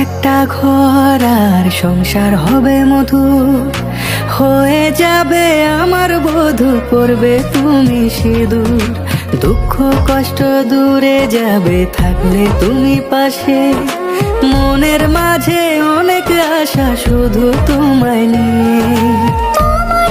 একটা ঘর আর সংসার হবে মধু হয়ে যাবে আমার বধু করবে তুমি সিঁদুর। দুঃখ কষ্ট দূরে যাবে থাকলে তুমি পাশে। মনের মাঝে অনেক আশা শুধু তোমায় নিয়ে। তোমার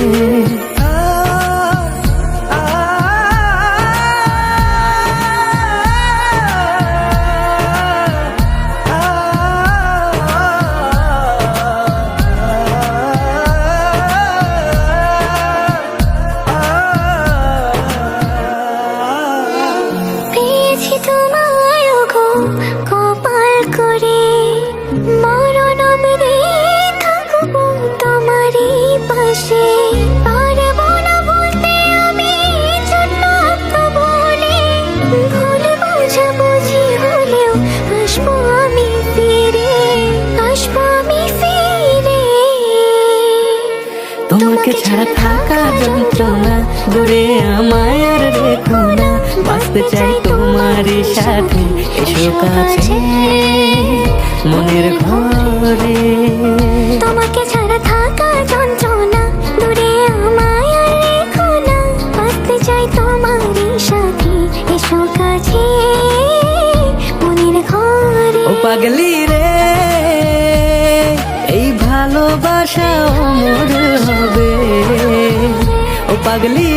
তোমায় গো কপাল করে মরণ অবধি থাকব তোমারই পাশে। পারব না বলতে আমি জন্য বলে ভুল বোঝাবুঝি হলেও আসব আমি ফিরে আসব আমি ফিরে। তোমাকে ছাড়া থাকা যন্ত্রণা দূরে আমায় আর রেখো না। বাঁচতে চাই তোমারই সাথে এসো কাছে মনের ঘরে। তোমাকে ছাড়া থাকা যন্ত্রণা দূরে আমায় রেখো না। বাঁচতে চাই তোমারই সাথে এসো কাছে মনের ঘরে। ও পাগলি রে এই ভালোবাসা অমর হবে। ও পাগলি